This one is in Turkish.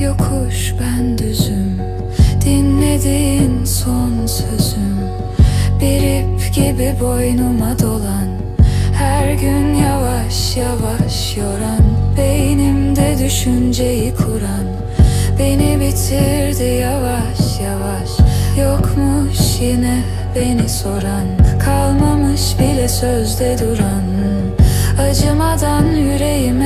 Yokuş ben düzüm. Dinlediğin son sözüm. Bir ip gibi boynuma dolan. Her gün yavaş yavaş yoran. Beynimde düşünceyi kuran. Beni bitirdi yavaş yavaş. Yokmuş yine beni soran. Kalmamış bile sözde duran. Acımadan yüreğime